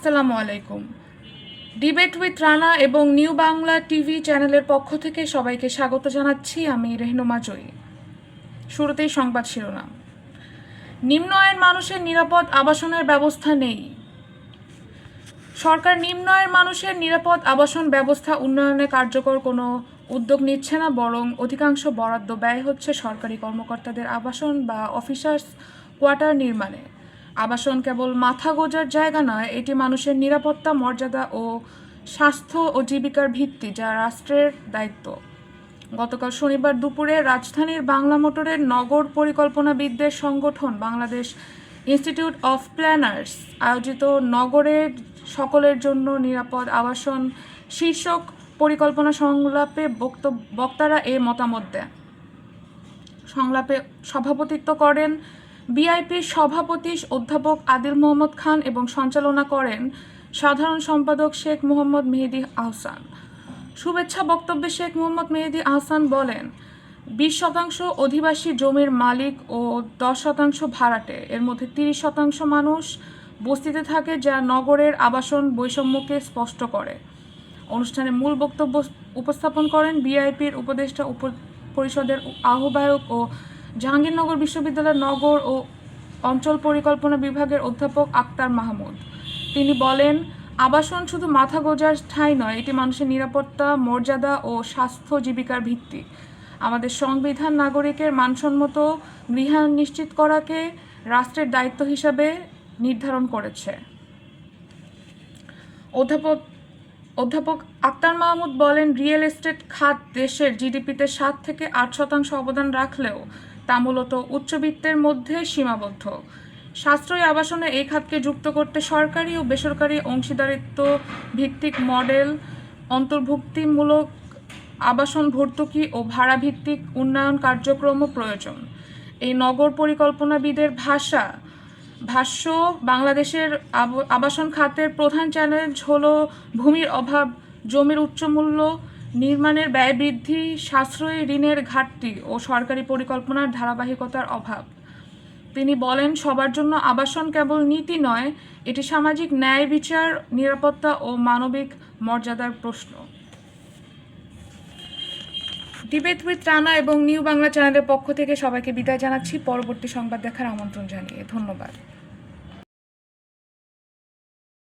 আসসালামু আলাইকুম। Debate with Rana এবং নিউ বাংলা টিভি চ্যানেলের পক্ষ থেকে সবাইকে স্বাগত জানাচ্ছি আমি রেহনুমা জয়ী শুরুতেই সংবাদ শিরোনাম। নিম্ন আয়ের মানুষের নিরাপদ আবাসনের ব্যবস্থা নেই। সরকার নিম্ন আয়ের মানুষের নিরাপদ আবাসন ব্যবস্থা উন্নয়নে কার্যকর কোনো উদ্যোগ নিচ্ছে না, বরং অধিকাংশ বরাদ্দ ব্যয় হচ্ছে সরকারি কর্মকর্তাদের আবাসন বা অফিসার্স কোয়ার্টার নির্মাণে। আবাসন কেবল মাথা গোজার জায়গা নয়, এটি মানুষের নিরাপত্তা, মর্যাদা ও স্বাস্থ্য ও জীবিকার ভিত্তি, যা রাষ্ট্রের দায়িত্ব। গতকাল শনিবার দুপুরে রাজধানীর বাংলা মোটরের নগর পরিকল্পনাবিদদের সংগঠন বাংলাদেশ ইনস্টিটিউট অফ প্ল্যানার্স আয়োজিত নগরের সকলের জন্য নিরাপদ আবাসন শীর্ষক পরিকল্পনা সংলাপে বক্তারা এ মতামত দেন। সংলাপে সভাপতিত্ব করেন বিআইপির সভাপতি অধ্যাপক আদিল মোহাম্মদ খান এবং সঞ্চালনা করেন সাধারণ সম্পাদক শেখ মোহাম্মদ মেহেদি আহসান। শুভেচ্ছা বক্তব্যে শেখ মোহাম্মদ মেহেদি আহসান বলেন, বিশ শতাংশ অধিবাসী জমির মালিক ও দশ শতাংশ ভাড়াটে। এর মধ্যে তিরিশ শতাংশ মানুষ বস্তিতে থাকে যা নগরের আবাসন বৈষম্যকে স্পষ্ট করে। অনুষ্ঠানে মূল বক্তব্য উপস্থাপন করেন বিআইপির উপদেষ্টা উপ পরিষদের আহ্বায়ক ও জাহাঙ্গীরনগর বিশ্ববিদ্যালয়ের নগর ও অঞ্চল পরিকল্পনা বিভাগের অধ্যাপক আক্তার মাহমুদ। তিনি বলেন, আবাসন শুধু মাথা গোজার ঠাঁই নয়, এটি মানুষের নিরাপত্তা, মর্যাদা ও স্বাস্থ্য জীবিকার ভিত্তি। আমাদের সংবিধান নাগরিকের মানসম্মত গৃহায়ন নিশ্চিত করাকে রাষ্ট্রের দায়িত্ব হিসাবে নির্ধারণ করেছে। অধ্যাপক অধ্যাপক আক্তার মাহমুদ বলেন, রিয়েল এস্টেট খাত দেশের জিডিপিতে সাত থেকে আট শতাংশ অবদান রাখলেও তা মূলত উচ্চবিত্তের মধ্যে সীমাবদ্ধ। সাশ্রয়ী আবাসনে এই খাতকে যুক্ত করতে সরকারি ও বেসরকারি অংশীদারিত্ব ভিত্তিক মডেল, অন্তর্ভুক্তিমূলক আবাসন ভর্তুকি ও ভাড়া ভিত্তিক উন্নয়ন কার্যক্রমও প্রয়োজন। এই নগর পরিকল্পনাবিদের ভাষা, ভাষ্য, বাংলাদেশের আবাসন খাতের প্রধান চ্যালেঞ্জ হলো ভূমির অভাব, জমির উচ্চমূল্য নির্মাণের ব্যয় বৃদ্ধি, সাশ্রয়ী ঋণের ঘাটতি ও সরকারি পরিকল্পনার ধারাবাহিকতার অভাব। তিনি বলেন, সবার জন্য আবাসন কেবল নীতি নয়, এটি সামাজিক ন্যায় বিচার, নিরাপত্তা ও মানবিক মর্যাদার প্রশ্ন। ডিবেট উইথ রানা এবং নিউ বাংলা চ্যানেলের পক্ষ থেকে সবাইকে বিদায় জানাচ্ছি। পরবর্তী সংবাদ দেখার আমন্ত্রণ জানিয়ে ধন্যবাদ।